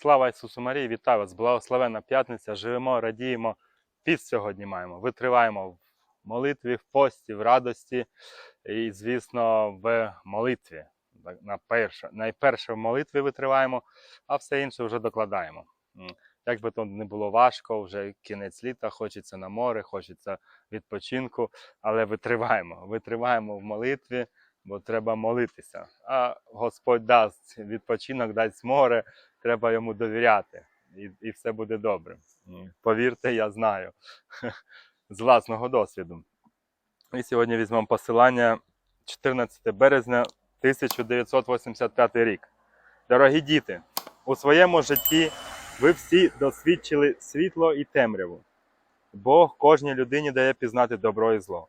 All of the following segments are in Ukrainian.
Слава Ісусу Марії, вітаю вас! Благословенна п'ятниця. Живемо, радіємо. Піст сьогодні маємо. Витриваємо в молитві, в пості, в радості і, звісно, в молитві. На перше- Найперше в молитві витриваємо, а все інше вже докладаємо. Як би то не було важко, вже кінець літа, хочеться на море, хочеться відпочинку, але витриваємо. Витриваємо в молитві, бо треба молитися. А Господь дасть відпочинок, дасть море, треба йому довіряти, і, і все буде добре. Повірте, я знаю з власного досвіду. І сьогодні візьмемо посилання 14 березня 1985 рік. Дорогі діти, у своєму житті ви всі досвідчили світло і темряву. Бог кожній людині дає пізнати добро і зло.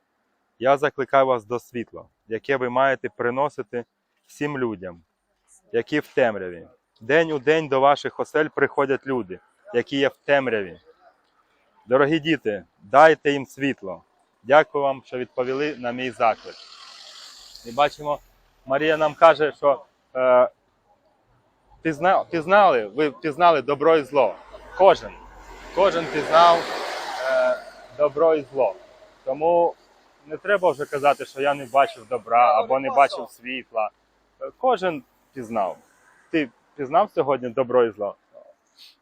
Я закликаю вас до світла, яке ви маєте приносити всім людям, які в темряві. День у день до ваших осель приходять люди, які є в темряві. Дорогі діти, дайте їм світло. Дякую вам, що відповіли на мій заклик. І бачимо, Марія нам каже, що е, пізна, пізнали, ви пізнали добро і зло. Кожен. Кожен пізнав е, добро і зло. Тому не треба вже казати, що я не бачив добра або не бачив світла. Кожен пізнав. Ти пізнав сьогодні добро і зло?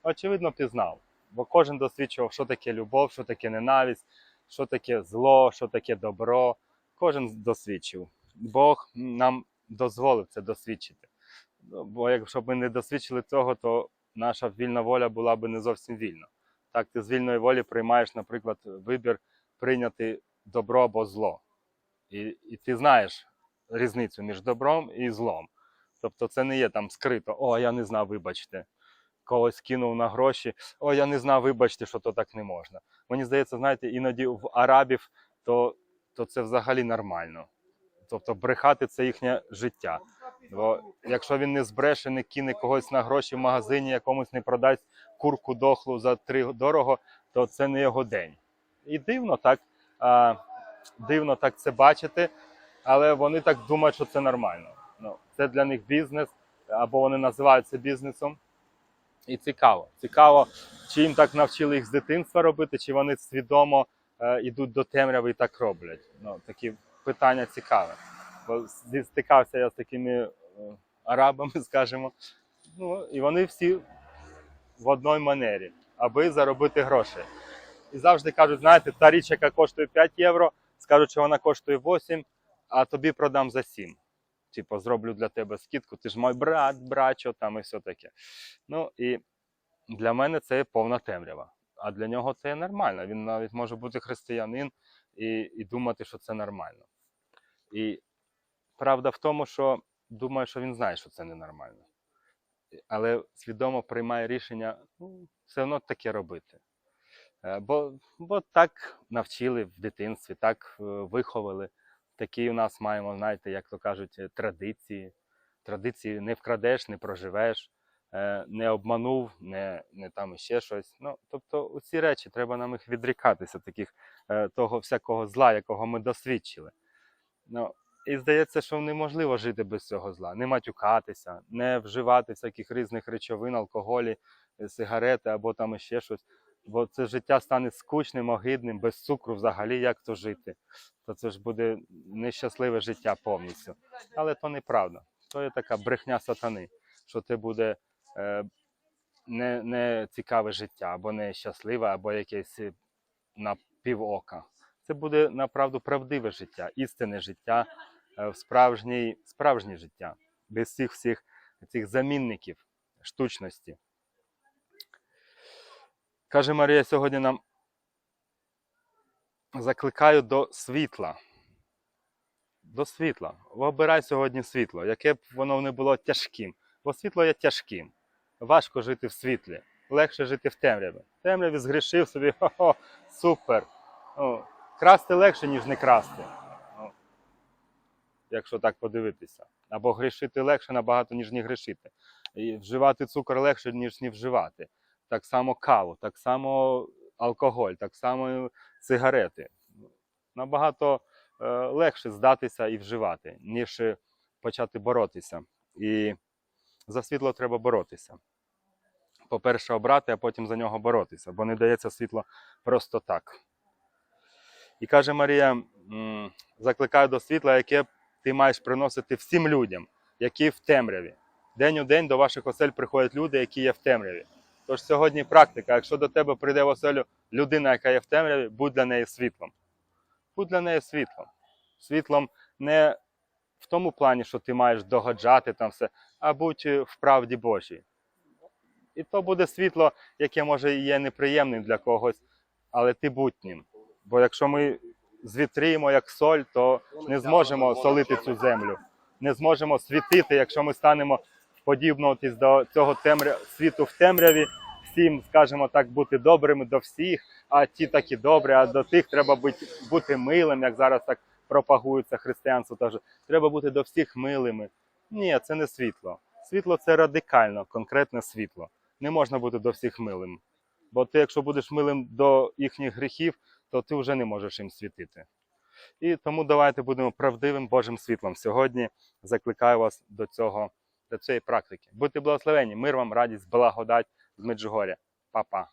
Очевидно, пізнав. Бо кожен досвідчував, що таке любов, що таке ненависть, що таке зло, що таке добро. Кожен досвідчив. Бог нам дозволив це досвідчити. Бо якщо б ми не досвідчили цього, то наша вільна воля була б не зовсім вільна. Так, ти з вільної волі приймаєш, наприклад, вибір прийняти добро або зло. І, і ти знаєш різницю між добром і злом. Тобто це не є там скрито, о, я не знав, вибачте. Когось кинув на гроші, о, я не знав, вибачте, що то так не можна. Мені здається, знаєте, іноді в арабів то, то це взагалі нормально. Тобто брехати це їхнє життя. Бо якщо він не збреше, не кине когось на гроші в магазині, якомусь не продасть курку дохлу за три дорого, то це не його день. І дивно так, а, дивно так це бачити, але вони так думають, що це нормально. Ну, це для них бізнес, або вони називають це бізнесом. І цікаво. Цікаво, чи їм так навчили їх з дитинства робити, чи вони свідомо е, йдуть до темряви і так роблять. Ну, такі питання цікаві. Бо стикався я з такими е, арабами, скажімо. Ну, і вони всі в одній манері, аби заробити гроші. І завжди кажуть, знаєте, та річ, яка коштує 5 євро, скажуть, що вона коштує 8, а тобі продам за 7. Типу, зроблю для тебе скидку, ти ж мій брат, брачо, там і все таке. Ну і для мене це повна темрява. А для нього це нормально. Він навіть може бути християнин і, і думати, що це нормально. І правда в тому, що думаю, що він знає, що це ненормально. Але свідомо приймає рішення ну, все одно таке робити. Е, Бо, бо так навчили в дитинстві, так е, виховали. Такі у нас маємо, знаєте, як то кажуть, е, традиції. Традиції не вкрадеш, не проживеш, е, не обманув, не, не там ще щось. Ну, тобто, ці речі треба нам їх відрікатися, таких е, того всякого зла, якого ми досвідчили. Ну, і здається, що неможливо жити без цього зла, не матюкатися, не вживати всяких різних речовин, алкоголі, сигарети або там ще щось. Бо це життя стане скучним, огидним, без цукру взагалі як то жити. То це ж буде нещасливе життя повністю. Але то неправда. То є така брехня сатани, що це буде е, не, не цікаве життя, або не щасливе, або якесь е, на півока. Це буде направду правдиве життя, істинне життя, е, справжнє, справжнє життя, без цих всіх цих замінників штучності. Каже Марія сьогодні нам закликаю до світла. До світла. Обирай сьогодні світло, яке б воно не було тяжким. Бо світло є тяжким. Важко жити в світлі, легше жити в темряві. В темряві згрішив собі, хо-хо, супер. Ну, красти легше, ніж не красти. Ну, якщо так подивитися. Або грішити легше набагато, ніж не грішити. І вживати цукор легше, ніж не вживати. Так само каву, так само алкоголь, так само сигарети. Набагато е, легше здатися і вживати, ніж е, почати боротися. І за світло треба боротися. по-перше, обрати, а потім за нього боротися, бо не дається світло просто так. І каже Марія: закликаю до світла, яке ти маєш приносити всім людям, які в темряві. День у день до ваших осель приходять люди, які є в темряві. Тож сьогодні практика, якщо до тебе прийде в оселю людина, яка є в темряві, будь для неї світлом. Будь для неї світлом. Світлом не в тому плані, що ти маєш догоджати там все, а будь в правді Божій. І то буде світло, яке може є неприємним для когось, але ти будь ним. Бо якщо ми звітріємо як соль, то не зможемо солити цю землю, не зможемо світити, якщо ми станемо подібнуватись до цього темря... світу в темряві, всім, скажімо так, бути добрими до всіх, а ті такі добрі, а до тих треба бути, бути милим, як зараз так пропагується християнство. Теж треба бути до всіх милими. Ні, це не світло. Світло це радикально, конкретне світло. Не можна бути до всіх милим. Бо ти, якщо будеш милим до їхніх гріхів, то ти вже не можеш їм світити. І тому давайте будемо правдивим Божим світлом. Сьогодні закликаю вас до цього, до цієї практики. Будьте благословені, мир вам, радість, благодать з Меджугоря. Па-па.